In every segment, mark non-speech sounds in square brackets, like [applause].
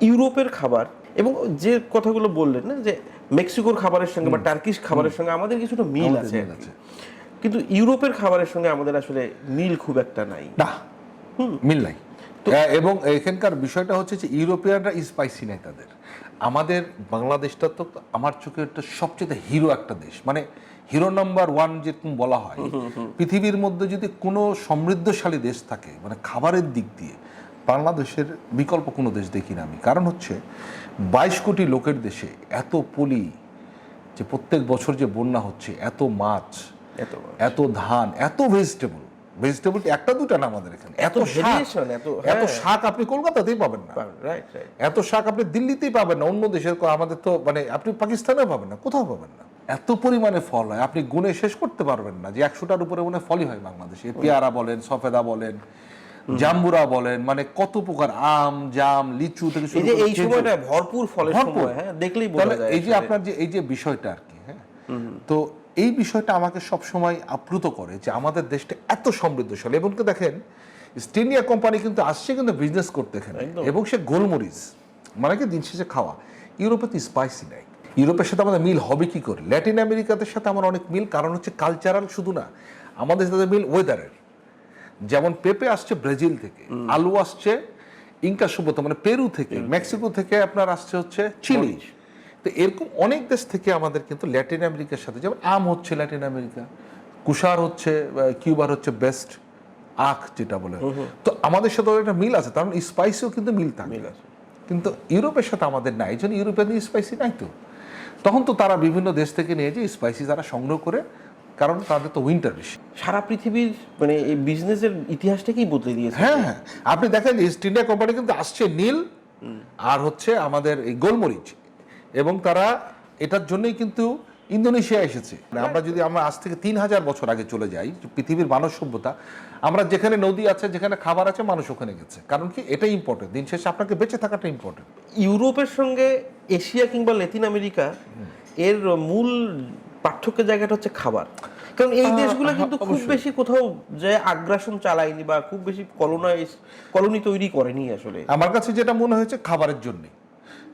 ইউরোপের খাবার এবং যে কথাগুলো বললেন না যে মেক্সিকোর খাবারের সঙ্গে বা টার্কিশ খাবারের সঙ্গে আমাদের কিছুটা মিল আছে। কিন্তু ইউরোপের খাবারের সঙ্গে আমাদের আসলে মিল খুব একটা নাই। না মিল নাই। এবং এখানকার বিষয়টা হচ্ছে যে ইউরোপিয়ানরা স্পাইসি নাই তাদের। আমাদের বাংলাদেশটা তো আমার চোখে একটা সবচেয়ে হিরো একটা দেশ। মানে হিরো নাম্বার ওয়ান যেরকম বলা হয় পৃথিবীর মধ্যে যদি কোনো সমৃদ্ধশালী দেশ থাকে মানে খাবারের দিক দিয়ে বাংলাদেশের বিকল্প কোনো দেশ দেখি না আমি। কারণ হচ্ছে বাইশ কোটি লোকের দেশে এত পলি যে প্রত্যেক বছর যে বন্যা হচ্ছে এত মাছ এত এত ধান এত ভেজিটেবল ভেজিটেবল একটা দুটা না আমাদের এখানে। এত এত- এত হ্যাঁ। শাক আপনি কলকাতাতেই পাবেন না। এত শাক আপনি দিল্লিতেই পাবেন না অন্য দেশের আমাদের তো মানে আপনি পাকিস্তানেও পাবেন না কোথাও পাবেন না। এত পরিমাণে ফল হয় আপনি গুণে শেষ করতে পারবেন না যে একশোটার উপরে মনে ফলই হয় বাংলাদেশে। পেয়ারা বলেন সফেদা বলেন জাম্বুরা বলেন মানে কত প্রকার আম জাম লিচু থেকে এই শুরু এই সময়টা ভরপুর ফলের সময় হ্যাঁ দেখলেই বোঝা যায় এই যে আপনার যে এই যে বিষয়টা আর কি হ্যাঁ তো এই বিষয়টা আমাকে সব সময় আপ্লুত করে যে আমাদের দেশটা এত সমৃদ্ধশালী। এবং দেখেন স্টেনিয়া কোম্পানি কিন্তু আসছে কিন্তু বিজনেস করতে এখানে। এবং সে গোলমরিচ মানে কি দিন শেষে খাওয়া। ইউরোপে তো স্পাইসি নাই। ইউরোপের সাথে আমাদের মিল হবে কি করে? ল্যাটিন আমেরিকাদের সাথে আমার অনেক মিল কারণ হচ্ছে কালচারাল শুধু না আমাদের সাথে মিল ওয়েদারের যেমন পেঁপে আসছে ব্রাজিল থেকে আলু আসছে ইনকা সভ্যতা মানে পেরু থেকে মেক্সিকো থেকে আপনার আসছে হচ্ছে চিলি। তো এরকম অনেক দেশ থেকে আমাদের কিন্তু ল্যাটিন আমেরিকার সাথে যেমন আম হচ্ছে ল্যাটিন আমেরিকা কুষার হচ্ছে কিউবার হচ্ছে বেস্ট আখ যেটা বলে। তো আমাদের সাথে একটা মিল আছে তার মানে স্পাইসিও কিন্তু মিল থাকে। মিল আছে। কিন্তু ইউরোপের সাথে আমাদের নাই এই জন্য ইউরোপের স্পাইসি নাই তো। তখন তো তারা বিভিন্ন দেশ থেকে নিয়ে যে স্পাইসি তারা সংগ্রহ করে কারণ তাদের তো উইন্টার বেশি। সারা পৃথিবীর মানে এই বিজনেসের ইতিহাসটাকেই বদলে দিয়েছে। হ্যাঁ হ্যাঁ। আপনি দেখেন ইস্ট ইন্ডিয়া কোম্পানি কিন্তু আসছে নীল আর হচ্ছে আমাদের এই গোলমরিচ। এবং তারা এটার জন্যই কিন্তু ইন্দোনেশিয়া এসেছে। মানে আমরা যদি আমরা আজ থেকে তিন হাজার বছর আগে চলে যাই পৃথিবীর মানব সভ্যতা আমরা যেখানে নদী আছে যেখানে খাবার আছে মানুষ ওখানে গেছে। কারণ কি? এটা ইম্পর্টেন্ট দিন শেষে আপনাকে বেঁচে থাকাটা ইম্পর্টেন্ট ইউরোপের সঙ্গে এশিয়া কিংবা লাতিন আমেরিকা এর মূল পার্থক্যের জায়গাটা হচ্ছে খাবার। কারণ এই দেশগুলো কিন্তু খুব বেশি কোথাও যে আগ্রাসন চালায়নি বা খুব বেশি কলোনাইজ কলোনি তৈরি করেনি আসলে। আমার কাছে যেটা মনে হয়েছে খাবারের জন্যে।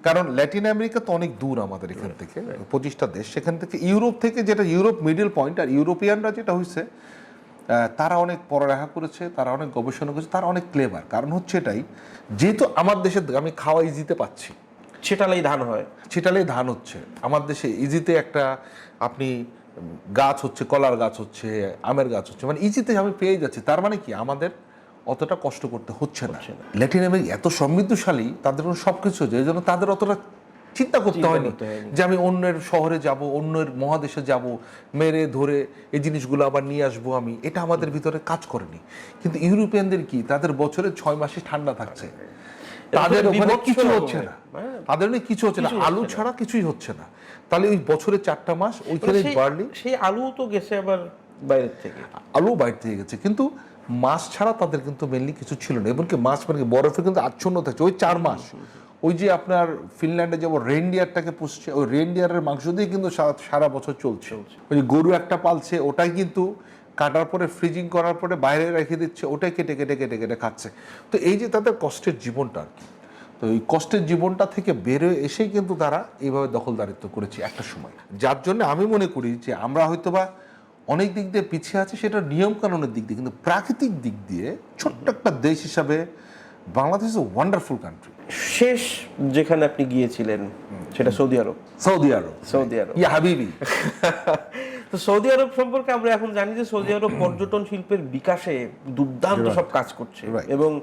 কারণ ল্যাটিন আমেরিকা তো অনেক দূর আমাদের এখান থেকে পঁচিশটা দেশ। সেখান থেকে ইউরোপ থেকে যেটা ইউরোপ মিডল পয়েন্ট আর ইউরোপিয়ানরা যেটা হয়েছে তারা অনেক পড়ালেখা করেছে তারা অনেক গবেষণা করেছে তারা অনেক ক্লেভার কারণ হচ্ছে এটাই যেহেতু আমার দেশে আমি খাওয়া ইজিতে পাচ্ছি সেটালেই ধান হয়। সেটালেই ধান হচ্ছে। আমার দেশে ইজিতে একটা আপনি গাছ হচ্ছে কলার গাছ হচ্ছে আমের গাছ হচ্ছে মানে ইজিতে আমি পেয়ে যাচ্ছি। তার মানে কি? আমাদের অতটা কষ্ট করতে হচ্ছে না। ল্যাটিন আমেরিকা এত সমৃদ্ধশালী তাদের সব কিছু হচ্ছে এই জন্য তাদের অতটা চিন্তা করতে হয়নি যে আমি অন্যের শহরে যাব অন্যের মহাদেশে যাব মেরে ধরে এই জিনিসগুলো আবার নিয়ে আসব আমি। এটা আমাদের ভিতরে কাজ করেনি। কিন্তু ইউরোপিয়ানদের কি? তাদের বছরে ছয় মাসে ঠান্ডা থাকছে। তাদের ওখানে কিছু হচ্ছে না। হ্যাঁ। তাদের কিছু হচ্ছে না। আলু ছাড়া কিছুই হচ্ছে না। তাহলে ওই বছরে চারটা মাস ওইখানে সেই- বার্লি সেই আলু তো গেছে আবার বাইরের থেকে। আলু বাইরে থেকে গেছে কিন্তু মাছ ছাড়া তাদের কিন্তু মেনলি কিছু ছিল না এমনকি মাছ মানে বরফে কিন্তু আচ্ছন্ন থাকছে ওই চার মাস। ওই যে আপনার ফিনল্যান্ডে যেমন রেনডিয়ারটাকে পুষছে ওই রেনডিয়ারের মাংস দিয়ে কিন্তু সারা সারা বছর চলছে। ওই যে গরু একটা পালছে ওটাই কিন্তু কাটার পরে ফ্রিজিং করার পরে বাইরে রেখে দিচ্ছে ওটাই কেটে কেটে কেটে কেটে খাচ্ছে। তো এই যে তাদের কষ্টের জীবনটা আর কি। তো এই কষ্টের জীবনটা থেকে বেরোয় এসেই কিন্তু তারা এইভাবে দখলদারিত্ব করেছে একটা সময়। যার জন্য আমি মনে করি যে আমরা হয়তোবা অনেক দিক দিয়ে পিছিয়ে আছি সেটা নিয়ম কানুনের দিক দিয়ে কিন্তু প্রাকৃতিক দিক দিয়ে ছোট্ট একটা দেশ হিসাবে বাংলাদেশ ইজ ওয়ান্ডারফুল কান্ট্রি শেষ যেখানে আপনি গিয়েছিলেন সেটা Saudi Arab. Saudi Arab. Saudi Arab. ইয়া হাবিবি। [laughs] তো সৌদি আরব সম্পর্কে আমরা এখন জানি যে সৌদি আরব পর্যটন শিল্পের বিকাশে দুর্দান্ত সব কাজ করছে. এবং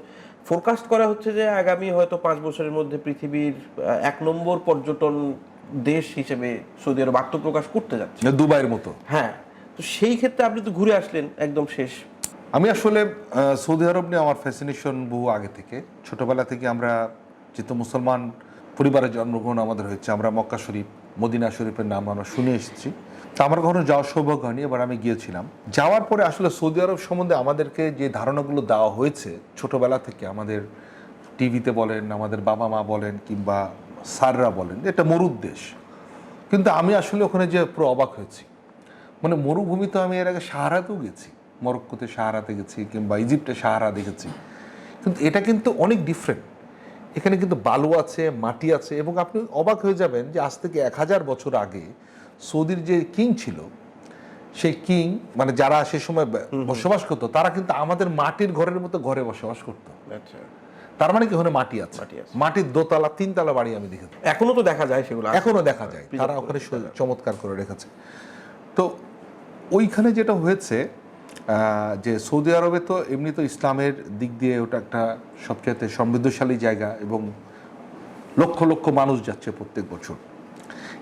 ফোরকাস্ট করা হচ্ছে যে আগামী হয়তো পাঁচ বছরের মধ্যে পৃথিবীর এক নম্বর পর্যটন দেশ হিসেবে সৌদি আরব আত্মপ্রকাশ করতে যাচ্ছে। দুবাইয়ের মতো। হ্যাঁ তো সেই ক্ষেত্রে আপনি তো ঘুরে আসলেন একদম শেষ। আমি আসলে সৌদি আরব নিয়ে আমার ফ্যাসিনেশন বহু আগে থেকে। ছোটবেলা থেকে আমরা যেহেতু মুসলমান পরিবারের জন্মগ্রহণ আমাদের হয়েছে আমরা মক্কা শরীফ মদিনা শরীফের নাম আমরা শুনে এসেছি। তো আমার কখনো যাওয়ার সৌভাগ্য হয়নি, এবার আমি গিয়েছিলাম। যাওয়ার পরে আসলে সৌদি আরব সম্বন্ধে আমাদেরকে যে ধারণাগুলো দেওয়া হয়েছে, ছোটবেলা থেকে আমাদের টিভিতে বলেন, আমাদের বাবা মা বলেন কিংবা স্যাররা বলেন এটা মরুদ দেশ। কিন্তু আমি আসলে ওখানে যে পুরো অবাক হয়েছি। মানে মরুভূমি তো আমি এর আগে সাহারাতেও গেছি। মরক্কোতে সাহারাতে গেছি কিংবা ইজিপ্টে সাহারা দেখেছি কিন্তু এটা কিন্তু অনেক ডিফারেন্ট এখানে কিন্তু বালু আছে, মাটি আছে এবং আপনি অবাক হয়ে যাবেন যে আজ থেকে এক হাজার বছর আগে সৌদির যে কিং ছিল সেই কিং মানে যারা সে সময় বসবাস করতো তারা কিন্তু আমাদের মাটির ঘরের মতো ঘরে বসবাস করতো। আচ্ছা। তার মানে কি ওখানে মাটি আছে? মাটির দোতলা তিনতলা বাড়ি আমি দেখেছি। এখনও তো দেখা যায় সেগুলো। এখনও দেখা যায়। তারা ওখানে চমৎকার করে রেখেছে। তো ওইখানে যেটা হয়েছে যে সৌদি আরবে তো এমনি তো ইসলামের দিক দিয়ে ওটা একটা সবচেয়ে সমৃদ্ধশালী জায়গা এবং লক্ষ লক্ষ মানুষ যাচ্ছে প্রত্যেক বছর।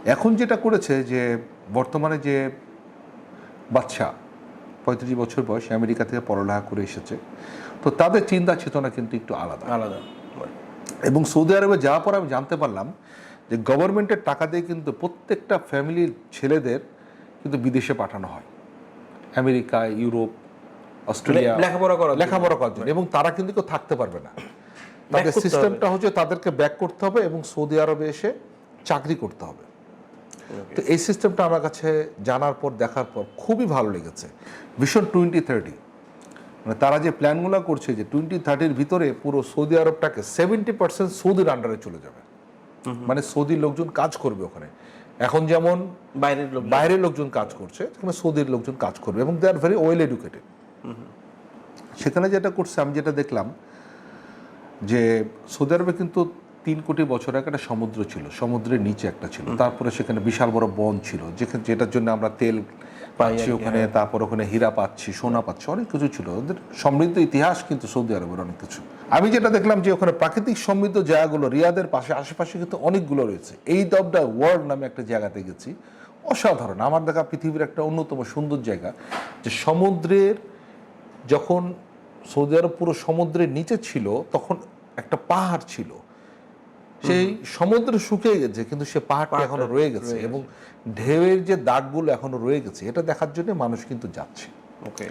এখন যেটা করেছে যে বর্তমানে যে বাচ্চা পঁয়ত্রিশ বছর বয়সে আমেরিকা থেকে পড়ালেখা করে এসেছে। তো তাদের চিন্তা চেতনা কিন্তু একটু আলাদা। আলাদা এবং সৌদি আরবে যাওয়ার পর আমি জানতে পারলাম যে গভর্নমেন্টের টাকা দিয়ে কিন্তু প্রত্যেকটা ফ্যামিলির ছেলেদের কিন্তু বিদেশে পাঠানো হয়। আমেরিকা ইউরোপ অস্ট্রেলিয়া লেখাপড়া করার লেখাপড়া করার জন্য। এবং তারা কিন্তু কেউ থাকতে পারবে না। তাদের সিস্টেমটা হচ্ছে তাদেরকে ব্যাক করতে হবে এবং সৌদি আরবে এসে চাকরি করতে হবে। তো এই সিস্টেমটা আমার কাছে জানার পর দেখার পর খুবই ভালো লেগেছে। ভীষণ টোয়েন্টি থার্টি মানে তারা যে প্ল্যানগুলো করছে যে টোয়েন্টি থার্টির ভিতরে পুরো সৌদি আরবটাকে সেভেন্টি পার্সেন্ট সৌদির আন্ডারে চলে যাবে। মানে সৌদির লোকজন কাজ করবে ওখানে। এখন যেমন বাইরের লোক বাইরের লোকজন কাজ করছে সেখানে সৌদির লোকজন কাজ করবে এবং they are very well educated সেখানে যেটা করছে আমি যেটা দেখলাম যে সৌদি আরবে কিন্তু তিন কোটি বছর আগে একটা সমুদ্র ছিল সমুদ্রের নিচে একটা ছিল। তারপরে সেখানে বিশাল বড় বন ছিল যেখানে যেটার জন্য আমরা তেল পাচ্ছি ওখানে তারপর ওখানে হীরা পাচ্ছি সোনা পাচ্ছি অনেক কিছু ছিল। ওদের সমৃদ্ধ ইতিহাস কিন্তু সৌদি আরবের অনেক কিছু। আমি যেটা দেখলাম যে ওখানে প্রাকৃতিক সমৃদ্ধ জায়গাগুলো রিয়াদের পাশে আশেপাশে কিন্তু অনেকগুলো রয়েছে। এই দ্য ওয়ার্ল্ড নামে একটা জায়গাতে গেছি। অসাধারণ। আমার দেখা পৃথিবীর একটা অন্যতম সুন্দর জায়গা যে সমুদ্রের যখন সৌদি আরব পুরো সমুদ্রের নিচে ছিল তখন একটা পাহাড় ছিল। সেই সমুদ্র শুকিয়ে গেছে কিন্তু সে পাহাড়টা এখনও রয়ে গেছে এবং ঢেউয়ের যে দাগগুলো এখনও রয়ে গেছে এটা দেখার জন্য মানুষ কিন্তু যাচ্ছে। ওকে।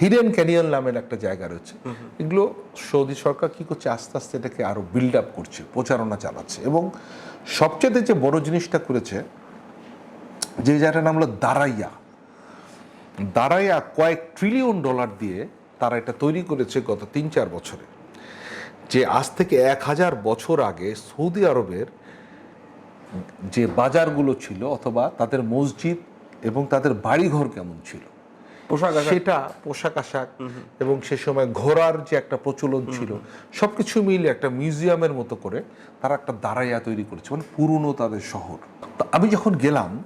হিডেন ক্যানিয়ন নামের একটা জায়গা রয়েছে। এগুলো সৌদি সরকার কি করছে আস্তে আস্তে এটাকে আরও বিল্ড আপ করছে প্রচারণা চালাচ্ছে এবং সবচেয়ে যে বড় জিনিসটা করেছে যে জায়গাটার নাম হলো দারাইয়া। দারাইয়া কয়েক ট্রিলিয়ন ডলার দিয়ে তারা এটা তৈরি করেছে গত তিন চার বছরে। যে আজ থেকে এক হাজার বছর আগে সৌদি আরবের যে বাজারগুলো ছিল অথবা তাদের মসজিদ এবং তাদের বাড়িঘর কেমন ছিল? পোশাক সেটা পোশাক আশাক এবং সে সময় ঘোড়ার যে একটা প্রচলন ছিল সবকিছু মিলে একটা মিউজিয়ামের মতো করে তারা একটা দাঁড়াইয়া তৈরি করেছে মানে পুরনো তাদের শহর। তো আমি যখন গেলাম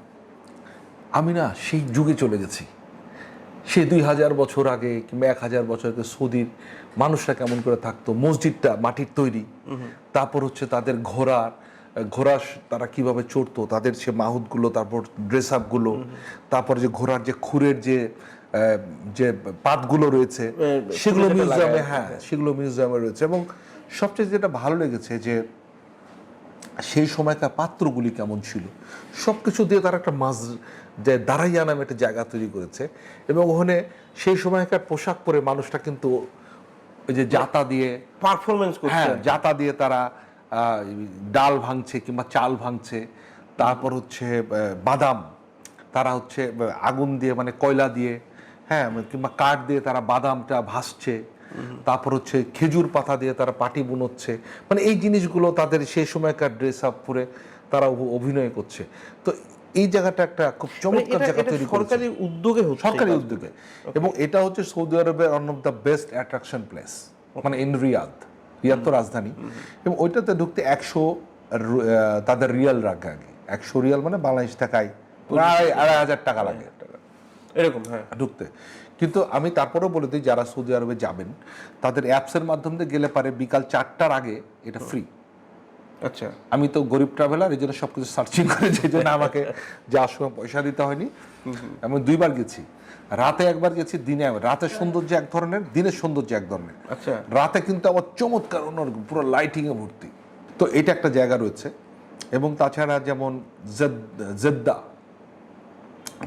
আমি না সেই যুগে চলে গেছি। সে দুই হাজার বছর আগে কিংবা এক হাজার বছর আগে সৌদির মানুষরা কেমন করে থাকতো? মসজিদটা মাটির তৈরি। তারপর হচ্ছে তাদের ঘোড়ার ঘোড়া তারা কীভাবে চড়তো? তাদের সে মাহুতগুলো তারপর ড্রেস আপগুলো তারপর যে ঘোড়ার যে খুরের যে আহ, যে পাতগুলো রয়েছে সেগুলো মিউজিয়ামে হ্যাঁ সেগুলো মিউজিয়ামে রয়েছে। এবং সবচেয়ে যেটা ভালো লেগেছে যে সেই সময়কার পাত্রগুলি কেমন ছিল? সব কিছু দিয়ে তারা একটা মাছ যে দাঁড়াইয়া নামে একটা জায়গা তৈরি করেছে এবং ওখানে সেই সময়কার পোশাক পরে মানুষটা কিন্তু ওই যে জাতা দিয়ে পারফরমেন্স করছে। হ্যাঁ জাতা দিয়ে তারা ডাল ভাঙছে কিংবা চাল ভাঙছে। তারপর হচ্ছে বাদাম। তারা হচ্ছে আগুন দিয়ে মানে কয়লা দিয়ে হ্যাঁ কিংবা কাঠ দিয়ে তারা বাদামটা ভাসছে। তারপর হচ্ছে খেজুর পাতা দিয়ে তারা পাটি বুনোচ্ছে। মানে এই জিনিসগুলো তাদের সেই সময়কার ড্রেস আপ পরে তারা অভ- অভিনয় করছে। তো এই জায়গাটা একটা খুব মানে চমৎকার জায়গা তৈরি সরকারি উদ্যোগে সরকারি উদ্যোগে। এবং এটা হচ্ছে সৌদি আরবের one of the best attraction place মানে ইন রিয়াদ রিয়াদ তো রাজধানী। এবং ওইটাতে ঢুকতে একশো তাদের রিয়াল রাখে আগে। একশো রিয়াল মানে বাংলাদেশ টাকায় প্রায় আড়াই হাজার টাকা লাগে। এরকম হ্যাঁ। ঢুকতে। কিন্তু আমি তারপরেও বলে দিই যারা সৌদি আরবে যাবেন তাদের অ্যাপসের মাধ্যমে গেলে পারে বিকাল চারটার আগে এটা ফ্রি আচ্ছা। আমি তো গরিব ট্রাভেলার এই জন্য সবকিছু সার্চিং করে সেই জন্য আমাকে যাওয়ার সময় পয়সা দিতে হয়নি। আমি দুইবার গেছি। রাতে একবার গেছি দিনে রাতের সৌন্দর্য এক ধরনের দিনের সৌন্দর্য এক ধরনের। আচ্ছা। রাতে কিন্তু আবার চমৎকার অন্যরকম পুরো লাইটিং এ ভর্তি। তো এটা একটা জায়গা রয়েছে। এবং তাছাড়া যেমন জেদ- জেদ্দা।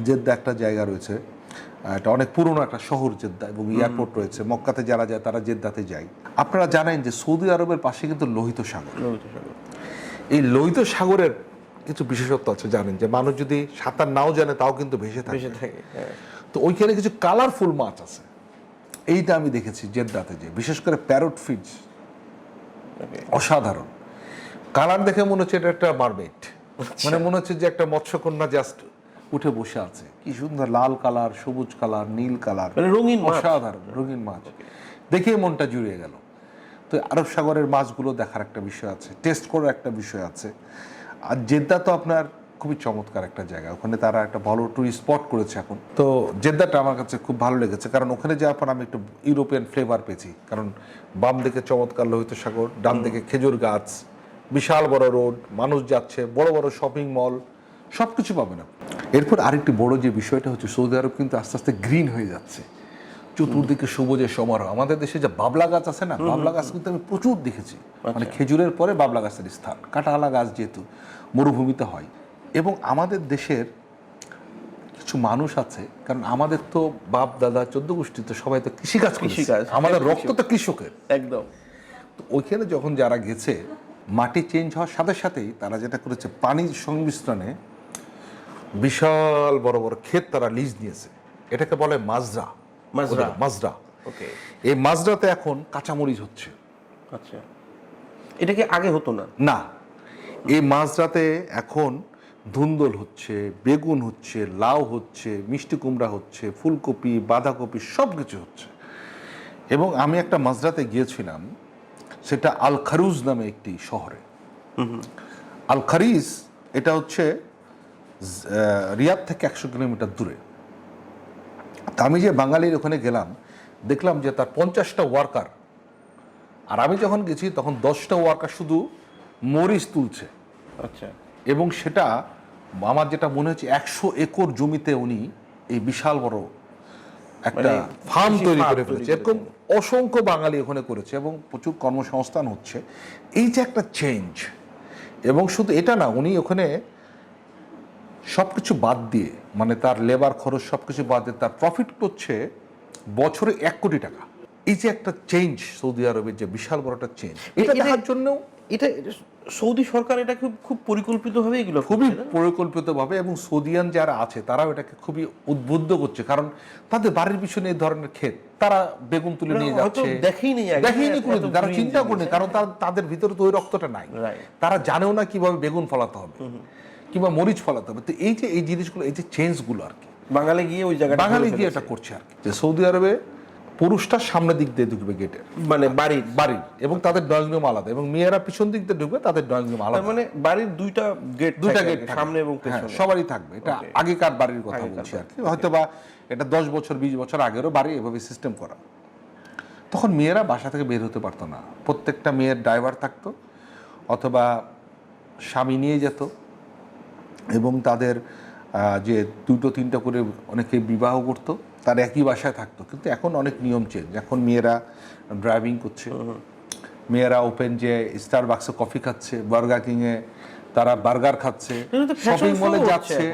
জেদ্দা একটা জায়গা রয়েছে। এটা অনেক পুরনো একটা শহর জেদ্দা এবং এয়ারপোর্ট রয়েছে। মক্কাতে যারা যায় তারা জেদ্দাতে যায়। আপনারা জানেন যে সৌদি আরবের পাশে কিন্তু লোহিত সাগর। লোহিত সাগর। এই লোহিত সাগরের কিছু বিশেষত্ব আছে জানেন যে মানুষ যদি সাঁতার নাও জানে তাও কিন্তু ভেসে থাকে। বেঁচে থাকে হ্যাঁ। তো ওইখানে কিছু কালারফুল মাছ আছে। এইটা আমি দেখেছি জেদ্দাতে যে বিশেষ করে প্যারট ফিজ অসাধারণ। কালার দেখে মনে হচ্ছে এটা একটা মারমেট মানে মনে হচ্ছে যে একটা মৎস্যকন্যা জাস্ট উঠে বসে আছে। কি সুন্দর লাল কালার সবুজ কালার নীল কালার মানে রঙিন অসাধারণ রঙিন মাছ। দেখে মনটা জুড়িয়ে গেল। তো আরব সাগরের মাছগুলো দেখার একটা বিষয় আছে টেস্ট করার একটা বিষয় আছে। আর জেদ্দা তো আপনার খুবই চমৎকার একটা জায়গা, ওখানে তারা একটা ভালো টুরিস্ট স্পট করেছে এখন। তো জেদ্দাটা আমার কাছে খুব ভালো লেগেছে, কারণ ওখানে যাওয়ার পর আমি একটু ইউরোপিয়ান ফ্লেভার পেয়েছি। কারণ বাম দিকে চমৎকার লোহিত সাগর, ডান দিকে খেজুর গাছ, বিশাল বড় রোড, মানুষ যাচ্ছে, বড় বড় শপিং মল সব কিছু পাবে না এরপর আরেকটি বড় যে বিষয়টা হচ্ছে, সৌদি আরব কিন্তু আস্তে আস্তে গ্রিন হয়ে যাচ্ছে। চতুর্দিকে সবুজের সমারোহ। আমাদের দেশে যে বাবলা গাছ আছে না বাবলা গাছ কিন্তু আমি প্রচুর দেখেছি। মানে খেজুরের পরে বাবলা গাছের স্থান কাঁটালা গাছ যেহেতু মরুভূমিতে হয়। এবং আমাদের দেশের কিছু মানুষ আছে কারণ আমাদের তো বাপ দাদা চোদ্দ গোষ্ঠী তো সবাই তো কৃষিকাজ কৃষিকাজ কৃষিকাজ। আমাদের রক্ত তো কৃষকের। একদম। তো ওইখানে যখন যারা গেছে মাটি চেঞ্জ হওয়ার সাথে সাথেই তারা যেটা করেছে পানির সংমিশ্রণে বিশাল বড় বড় ক্ষেত তারা লিজ নিয়েছে। এটাকে বলে মাজরা। মাজরা। মাজরা ওকে। এই মাজরাতে এখন কাঁচামরিচ হচ্ছে। আচ্ছা। এটা কি আগে হতো না? না। এই মাজরাতে এখন ধুন্দল হচ্ছে বেগুন হচ্ছে লাউ হচ্ছে মিষ্টি কুমড়া হচ্ছে ফুলকপি বাঁধাকপি সব কিছু হচ্ছে। এবং আমি একটা মাজরাতে গিয়েছিলাম সেটা আল খারুজ নামে একটি শহরে। আল খারিজ এটা হচ্ছে রিয়াদ থেকে একশো কিলোমিটার দূরে। তা আমি যে বাঙালির ওখানে গেলাম দেখলাম যে তার পঞ্চাশটা ওয়ার্কার আর আমি যখন গেছি তখন দশটা ওয়ার্কার শুধু মরিচ তুলছে। আচ্ছা। এবং সেটা আমার যেটা মনে হচ্ছে একশো একর জমিতে উনি এই বিশাল বড় একটা মানে ফার্ম তৈরি করে ফেলেছে। এরকম অসংখ্য বাঙালি ওখানে করেছে এবং প্রচুর কর্মসংস্থান হচ্ছে। এই যে একটা চেঞ্জ এবং শুধু এটা না উনি ওখানে সব কিছু বাদ দিয়ে মানে তার লেবার খরচ সব কিছু বাদ দিয়ে তার প্রফিট হচ্ছে বছরে এক কোটি টাকা। এই যে একটা চেঞ্জ সৌদি আরবের যে বিশাল বড় একটা চেঞ্জ এটা দেখার জন্য এটা সৌদি সরকার এটা খুব খুব পরিকল্পিতভাবে এগুলো খুবই করছে? পরিকল্পিতভাবে এবং সৌদিয়ান যারা আছে তারাও এটাকে খুবই উদ্বুদ্ধ করছে। কারণ তাদের বাড়ির পিছনে এই ধরনের ক্ষেত তারা বেগুন তুলে নিয়ে যাচ্ছে। দেখেইনি দেখেইনি কোনোদিন তারা চিন্তা করেনি কারণ তার- তাদের ভিতরে তো ওই রক্তটা নাই। তারা জানেও না কীভাবে বেগুন ফলাতে হবে। কিংবা মরিচ ফলাতে হবে। তো এই যে এই জিনিসগুলো এই যে চেঞ্জগুলো আর কি বাঙালি গিয়ে ওই জায়গাটা বাঙালি গিয়ে। এটা করছে আর কি। যে সৌদি আরবে পুরুষটা সামনের দিক দিয়ে ঢুকবে গেটে মানে বাড়ির বাড়ির এবং তাদের ড্রয়িং রুম আলাদা এবং মেয়েরা পিছন দিক দিয়ে ঢুকবে তাদের ড্রয়িং রুম আলাদা। মানে বাড়ির দুইটা গেট দুইটা গেট সামনে এবং হ্যাঁ, পেছনে। সবারই থাকবে। এটা আগেকার বাড়ির কথা বলছি আর কি। হয়তো বা এটা দশ বছর বিশ বছর আগেরও বাড়ি এভাবে সিস্টেম করা। তখন মেয়েরা বাসা থেকে বের হতে পারতো না। প্রত্যেকটা মেয়ের ড্রাইভার থাকতো অথবা স্বামী নিয়ে যেত। এবং তাদের যে দুটো তিনটা করে অনেকে বিবাহ করতো তার একই বাসায় থাকতো। কিন্তু এখন অনেক নিয়ম চেঞ্জ এখন মেয়েরা ড্রাইভিং করছে। মেয়েরা ওপেন যে স্টার বাক্সে কফি খাচ্ছে বার্গার কিংয়ে তারা বার্গার খাচ্ছে শপিং মলে যাচ্ছে।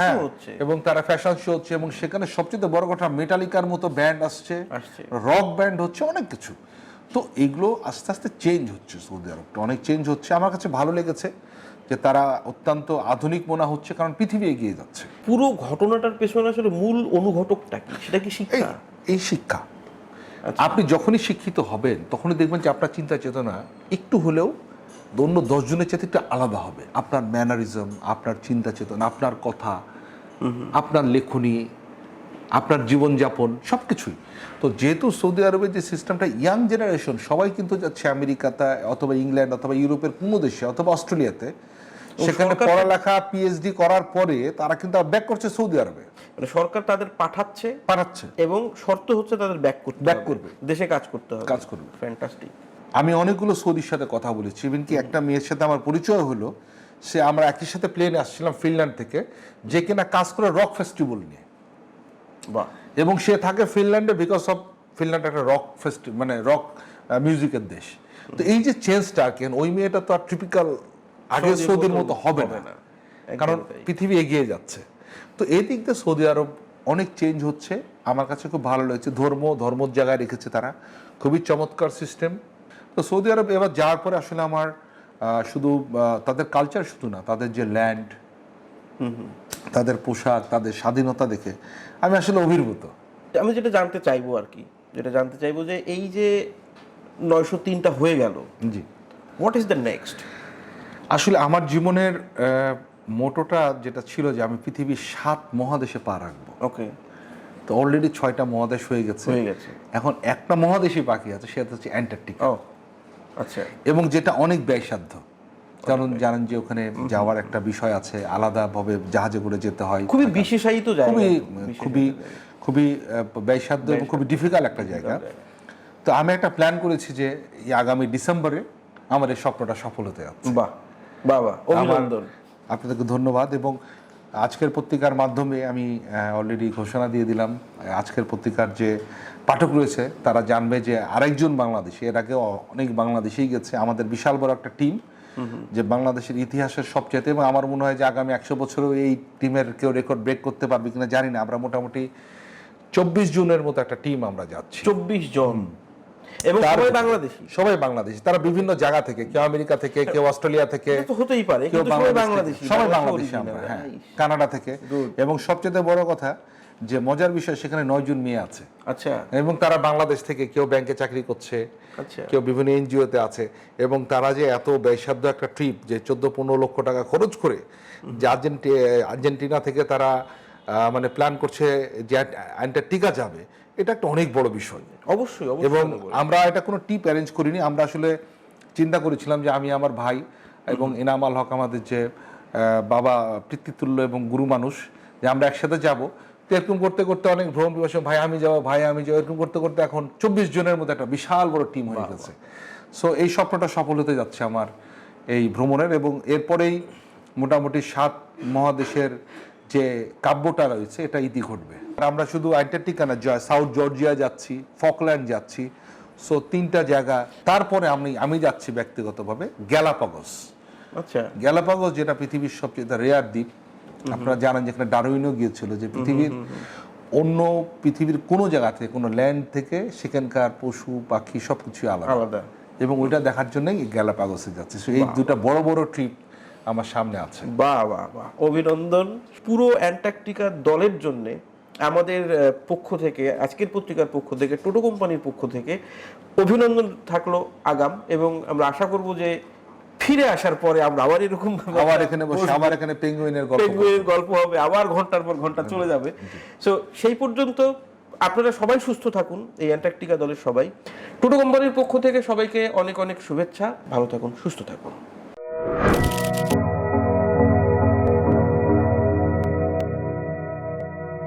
হ্যাঁ, এবং তারা ফ্যাশন শো হচ্ছে এবং সেখানে সবচেয়ে বড় কথা মেটালিকার মতো ব্যান্ড আসছে। রক ব্যান্ড হচ্ছে অনেক কিছু। তো এগুলো আস্তে আস্তে চেঞ্জ হচ্ছে সৌদি আরবটা অনেক চেঞ্জ হচ্ছে। আমার কাছে ভালো লেগেছে। যে তারা অত্যন্ত আধুনিক মনে হচ্ছে কারণ পৃথিবী এগিয়ে যাচ্ছে। পুরো ঘটনাটার পেছনে আসলে মূল অনুঘটকটা কি? সেটা কি শিক্ষা? এই শিক্ষা। আচ্ছা। আপনি যখনই শিক্ষিত হবেন তখনই দেখবেন যে আপনার চিন্তা চেতনা একটু হলেও অন্য দশজনের চেয়ে একটু আলাদা হবে। আপনার ম্যানারিজম আপনার চিন্তা চেতনা আপনার কথা আপনার লেখনী আপনার জীবনযাপন সব কিছুই তো যেহেতু সৌদি আরবের যে সিস্টেমটা ইয়াং জেনারেশন সবাই কিন্তু যাচ্ছে আমেরিকাতে অথবা ইংল্যান্ড অথবা ইউরোপের কোনো দেশে অথবা অস্ট্রেলিয়াতে সেখানে পড়ালেখা পিএইচডি করার পরে তারা কিন্তু ব্যাক করছে সৌদি আরবে। মানে সরকার তাদের পাঠাচ্ছে পাঠাচ্ছে। এবং শর্ত হচ্ছে তাদের ব্যাক করতে হবে। করবে। দেশে কাজ করতে হবে। কাজ করবে। ফ্যান্টাস্টিক আমি অনেকগুলো সৌদির সাথে কথা বলেছি। ইভেন কি একটা মেয়ের সাথে আমার পরিচয় হলো সে আমরা একই সাথে প্লেনে আসছিলাম ফিনল্যান্ড থেকে যে কিনা কাজ করে রক ফেস্টিভ্যাল নিয়ে। বাহ। এবং সে থাকে ফিনল্যান্ডে বিকজ অফ ফিনল্যান্ড একটা রক ফেস্টি মানে রক মিউজিকের দেশ। তো এই যে চেঞ্জটা কেন ওই মেয়েটা তো আর টিপিক্যাল আগে সৌদির মতো হবে না। কারণ পৃথিবী এগিয়ে যাচ্ছে। তো এই দিক দিয়ে সৌদি আরব অনেক চেঞ্জ হচ্ছে। আমার কাছে খুব ভালো লেগেছে। ধর্ম ধর্মর জায়গায় রেখেছে তারা। খুবই চমৎকার সিস্টেম তো সৌদি আরব এবার যাওয়ার পরে আসলে আমার শুধু তাদের কালচার শুধু না তাদের যে ল্যান্ড তাদের পোশাক তাদের স্বাধীনতা দেখে আমি আসলে অভিভূত। আমি যেটা জানতে চাইব আর কি যেটা জানতে চাইব যে এই যে নয়শো তিনটা হয়ে গেল জি। হোয়াট ইজ দ্য নেক্সট আসলে আমার জীবনের মোটোটা যেটা ছিল যে আমি পৃথিবীর সাত মহাদেশে পা রাখব। ওকে। তো অলরেডি ছয়টা মহাদেশ হয়ে গেছে। হয়ে গেছে। এখন একটা মহাদেশই বাকি আছে সেটা হচ্ছে অ্যান্টার্কটিকা। আচ্ছা। এবং যেটা অনেক ব্যয়সাধ্য। কারণ জানেন যে ওখানে যাওয়ার একটা বিষয় আছে আলাদাভাবে জাহাজে করে যেতে হয়। খুবই বিশেষায়িত জায়গা খুবই খুবই। খুবই ব্যয়সাধ্য এবং খুবই ডিফিকাল্ট একটা জায়গা। তো আমি একটা প্ল্যান করেছি যে এই আগামী ডিসেম্বরে আমার এই স্বপ্নটা সফল হতে যাচ্ছে। বাহ। বাহ অভিনন্দন। আপনাদেরকে ধন্যবাদ এবং আজকের পত্রিকার মাধ্যমে আমি অলরেডি ঘোষণা দিয়ে দিলাম আজকের পত্রিকার যে পাঠক রয়েছে তারা জানবে যে আরেকজন বাংলাদেশি এর আগে অনেক বাংলাদেশেই গেছে আমাদের বিশাল বড় একটা টিম যে বাংলাদেশের ইতিহাসের সবচেয়ে এবং আমার মনে হয় যে আগামী একশো বছরেও এই টিমের কেউ রেকর্ড ব্রেক করতে পারবে কিনা জানি না আমরা মোটামুটি চব্বিশ জুনের মতো একটা টিম আমরা যাচ্ছি। চব্বিশ জন। এবং সবাই বাংলাদেশি। সবাই বাংলাদেশি। তারা বিভিন্ন জায়গা থেকে কেউ আমেরিকা থেকে কেউ অস্ট্রেলিয়া থেকে হতেই পারে কেউ বাংলাদেশ সবাই বাংলাদেশি আমরা হ্যাঁ কানাডা থেকে। এবং সবচেয়ে বড় কথা যে মজার বিষয় সেখানে নয় জন মেয়ে আছে। আচ্ছা। এবং তারা বাংলাদেশ থেকে কেউ ব্যাংকে চাকরি করছে আচ্ছা। কেউ বিভিন্ন এনজিওতে আছে। এবং তারা যে এত ব্যয়সাধ্য একটা ট্রিপ যে চোদ্দ পনেরো লক্ষ টাকা খরচ করে যে আর্জেন্টি আর্জেন্টিনা থেকে তারা মানে প্ল্যান করছে যে অ্যান্টার্কটিকা যাবে। এটা একটা অনেক বড় বিষয়। অবশ্যই অবশ্যই এবং আমরা এটা কোনো টিপ অ্যারেঞ্জ করিনি আমরা আসলে চিন্তা করেছিলাম যে আমি আমার ভাই এবং এনামাল হক আমাদের যে বাবা পিতৃতুল্য এবং গুরু মানুষ যে আমরা একসাথে যাব। তো এরকম করতে করতে অনেক ভ্রমণ বিভাষণ ভাই আমি যাব ভাই আমি যাব এরকম করতে করতে এখন চব্বিশ জনের মধ্যে একটা বিশাল বড় টিম হয়ে গেছে। সো এই স্বপ্নটা সফল হতে যাচ্ছে আমার এই ভ্রমণের এবং এরপরেই মোটামুটি সাত মহাদেশের যে কাব্যটা রয়েছে এটা ইতি ঘটবে। আমরা শুধু অ্যান্টার্কটিকা না জয় সাউথ জর্জিয়া যাচ্ছি ফকল্যান্ড যাচ্ছি। সো তিনটা জায়গা তারপরে আমি আমি যাচ্ছি ব্যক্তিগতভাবে গ্যালাপাগস। আচ্ছা। গ্যালাপাগস যেটা পৃথিবীর সবচেয়ে রেয়ার দ্বীপ। আপনারা জানেন যেখানে ডারউইনও গিয়েছিল যে পৃথিবীর অন্য পৃথিবীর কোনো জায়গা থেকে কোনো ল্যান্ড থেকে সেখানকার পশু পাখি সব কিছুই আলাদা। আলাদা। এবং ওইটা দেখার জন্যই গ্যালাপাগসে যাচ্ছে। সো এই দুটা বড় বড় ট্রিপ আমার সামনে আছে। বাহ বাহ বাহ। অভিনন্দন। পুরো অ্যান্টার্কটিকার দলের জন্য আমাদের পক্ষ থেকে আজকের পত্রিকার পক্ষ থেকে টোটো কোম্পানির পক্ষ থেকে অভিনন্দন থাকল আগাম এবং আমরা আশা করব যে ফিরে আসার পরে আমরা আবার এরকম আবার এখানে বসে আবার এখানে পেঙ্গুইনের গল্প পেঙ্গুইনের গল্প হবে আবার ঘণ্টার পর ঘণ্টা চলে যাবে। সো সেই পর্যন্ত আপনারা সবাই সুস্থ থাকুন এই অ্যান্টার্কটিকা দলের সবাই। টোটো কোম্পানির পক্ষ থেকে সবাইকে অনেক অনেক শুভেচ্ছা। ভালো থাকুন সুস্থ থাকুন।